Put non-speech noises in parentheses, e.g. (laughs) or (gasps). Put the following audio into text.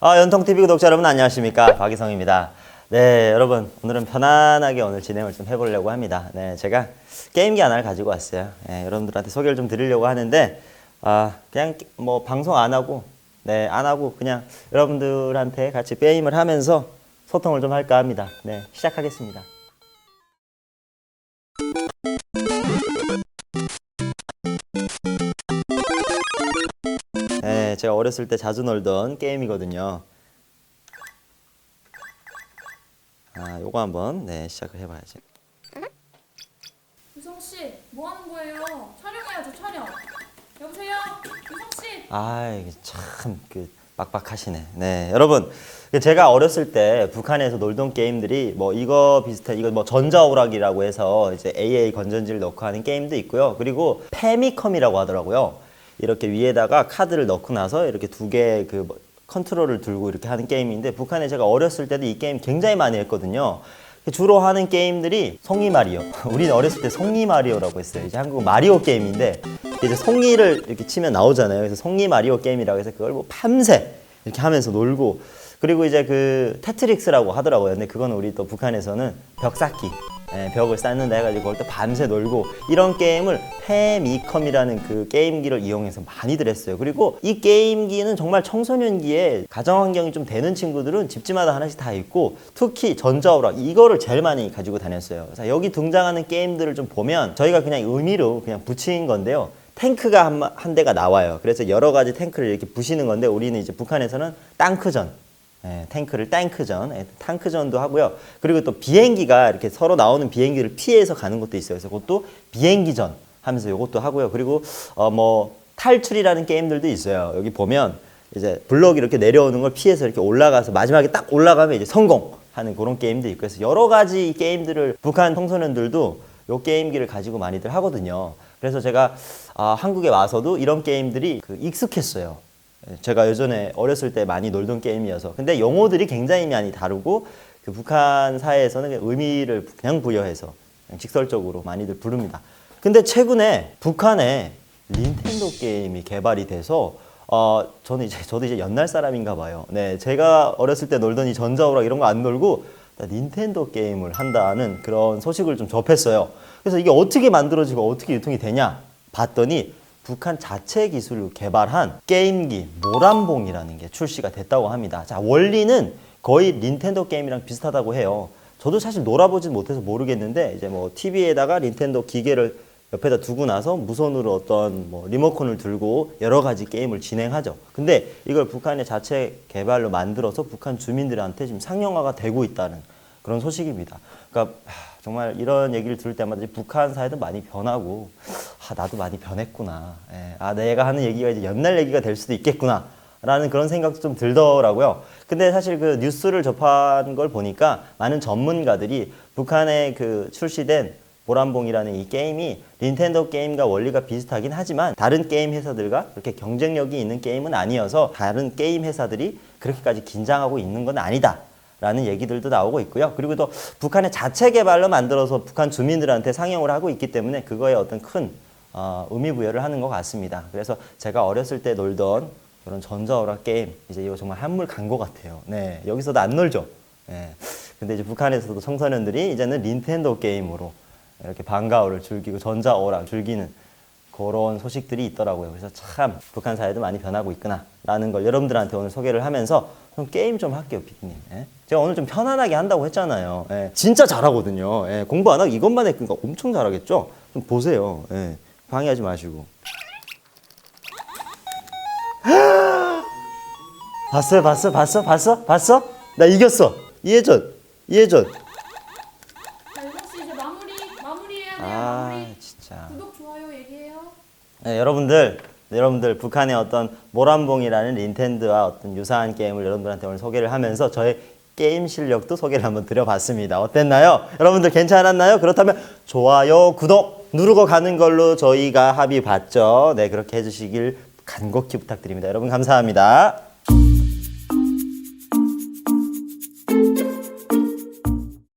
아, 연통TV 구독자 여러분 안녕하십니까. 박희성입니다. 네, 여러분. 오늘은 편안하게 오늘 진행을 좀 해보려고 합니다. 네, 제가 게임기 하나를 가지고 왔어요. 네, 여러분들한테 소개를 좀 드리려고 하는데, 아, 그냥 뭐 방송 안 하고, 네, 안 하고 그냥 여러분들한테 같이 게임을 하면서 소통을 좀 할까 합니다. 네, 시작하겠습니다. 제가 어렸을 때 자주 놀던 게임이거든요. 아, 요거 한번 네 시작을 해봐야지. 유성 씨, 뭐 하는 거예요? 촬영해야죠, 촬영. 여보세요, 유성 씨. 아, 이게 참 그 빡빡하시네. 네, 여러분, 제가 어렸을 때 북한에서 놀던 게임들이 뭐 이거 비슷한 이거 뭐 전자오락이라고 해서 이제 AA 건전지를 넣고 하는 게임도 있고요. 그리고 페미컴이라고 하더라고요. 이렇게 위에다가 카드를 넣고 나서 이렇게 두개그 컨트롤을 들고 이렇게 하는 게임인데 북한에 제가 어렸을 때도 이 게임 굉장히 많이 했거든요. 주로 하는 게임들이 송이 마리오. (laughs) 우리는 어렸을 때 송이 마리오라고 했어요. 이제 한국 마리오 게임인데 이제 송이를 이렇게 치면 나오잖아요. 그래서 송이 마리오 게임이라고 해서 그걸 뭐 밤새 이렇게 하면서 놀고 그리고 이제 그 테트릭스라고 하더라고요. 근데 그건 우리 또 북한에서는 벽 쌓기. 예, 벽을 쌓는다 해가지고 그걸 또 밤새 놀고 이런 게임을 페미컴이라는 그 게임기를 이용해서 많이들 했어요. 그리고 이 게임기는 정말 청소년기에 가정 환경이 좀 되는 친구들은 집집마다 하나씩 다 있고 특히 전자오락 이거를 제일 많이 가지고 다녔어요. 자, 여기 등장하는 게임들을 좀 보면 저희가 그냥 의미로 그냥 붙인 건데요. 탱크가 한, 마- 한 대가 나와요. 그래서 여러 가지 탱크를 이렇게 부시는 건데 우리는 이제 북한에서는 땅크전 예, 탱크를 탱크전, 예, 탱크전도 하고요. 그리고 또 비행기가 이렇게 서로 나오는 비행기를 피해서 가는 것도 있어요. 그래서 그것도 비행기전 하면서 이것도 하고요. 그리고 어 뭐 탈출이라는 게임들도 있어요. 여기 보면 이제 블럭이 이렇게 내려오는 걸 피해서 이렇게 올라가서 마지막에 딱 올라가면 이제 성공하는 그런 게임도 있고 그래서 여러 가지 게임들을 북한 청소년들도 요 게임기를 가지고 많이들 하거든요. 그래서 제가 아, 한국에 와서도 이런 게임들이 그 익숙했어요. 제가 예전에 어렸을 때 많이 놀던 게임이어서 근데 용어들이 굉장히 많이 다르고 그 북한 사회에서는 의미를 그냥 부여해서 그냥 직설적으로 많이들 부릅니다. 근데 최근에 북한에 닌텐도 게임이 개발이 돼서 어 저는 이제 저도 이제 옛날 사람인가 봐요. 네, 제가 어렸을 때 놀던 이 전자오락 이런 거 안 놀고 나 닌텐도 게임을 한다는 그런 소식을 좀 접했어요. 그래서 이게 어떻게 만들어지고 어떻게 유통이 되냐 봤더니 북한 자체 기술로 개발한 게임기 모란봉이라는 게 출시가 됐다고 합니다. 자, 원리는 거의 닌텐도 게임이랑 비슷하다고 해요. 저도 사실 놀아보진 못해서 모르겠는데 이제 뭐 TV에다가 닌텐도 기계를 옆에다 두고 나서 무선으로 어떤 뭐 리모컨을 들고 여러 가지 게임을 진행하죠. 근데 이걸 북한의 자체 개발로 만들어서 북한 주민들한테 지금 상용화가 되고 있다는 그런 소식입니다. 그러니까 하, 정말 이런 얘기를 들을 때마다 북한 사회도 많이 변하고 아, 나도 많이 변했구나. 예, 아 내가 하는 얘기가 이제 옛날 얘기가 될 수도 있겠구나. 라는 그런 생각도 좀 들더라고요. 근데 사실 그 뉴스를 접한 걸 보니까 많은 전문가들이 북한에 그 출시된 보람봉이라는 이 게임이 닌텐도 게임과 원리가 비슷하긴 하지만 다른 게임 회사들과 그렇게 경쟁력이 있는 게임은 아니어서 다른 게임 회사들이 그렇게까지 긴장하고 있는 건 아니다. 라는 얘기들도 나오고 있고요. 그리고 또 북한의 자체 개발로 만들어서 북한 주민들한테 상영을 하고 있기 때문에 그거에 어떤 큰 어, 의미 부여를 하는 것 같습니다. 그래서 제가 어렸을 때 놀던 그런 전자오락 게임 이제 이거 정말 한물 간 것 같아요. 네, 여기서도 안 놀죠. 네. 근데 이제 북한에서도 청소년들이 이제는 닌텐도 게임으로 이렇게 방과후를 즐기고 전자오락 즐기는 그런 소식들이 있더라고요. 그래서 참 북한 사회도 많이 변하고 있구나라는 걸 여러분들한테 오늘 소개를 하면서 좀 게임 좀 할게요, 피디님. 예? 제가 오늘 좀 편안하게 한다고 했잖아요. 예, 진짜 잘하거든요. 예, 공부 안 하고 이것만 했으니까 엄청 잘하겠죠? 좀 보세요. 예, 방해하지 마시고. (gasps) 봤어요, 봤어, 봤어, 봤어, 봤어? 나 이겼어. 이해전, 이해전. 자, 씨 이제 마무리, 마무리해야 돼요. 아, 마무리. 진짜. 구독, 좋아요 얘기해요. 네, 여러분들, 여러분들 북한의 어떤 모란봉이라는 닌텐도와 어떤 유사한 게임을 여러분들한테 오늘 소개를 하면서 저의 게임 실력도 소개를 한번 드려봤습니다. 어땠나요? 여러분들 괜찮았나요? 그렇다면 좋아요, 구독 누르고 가는 걸로 저희가 합의 봤죠. 네, 그렇게 해주시길 간곡히 부탁드립니다. 여러분 감사합니다.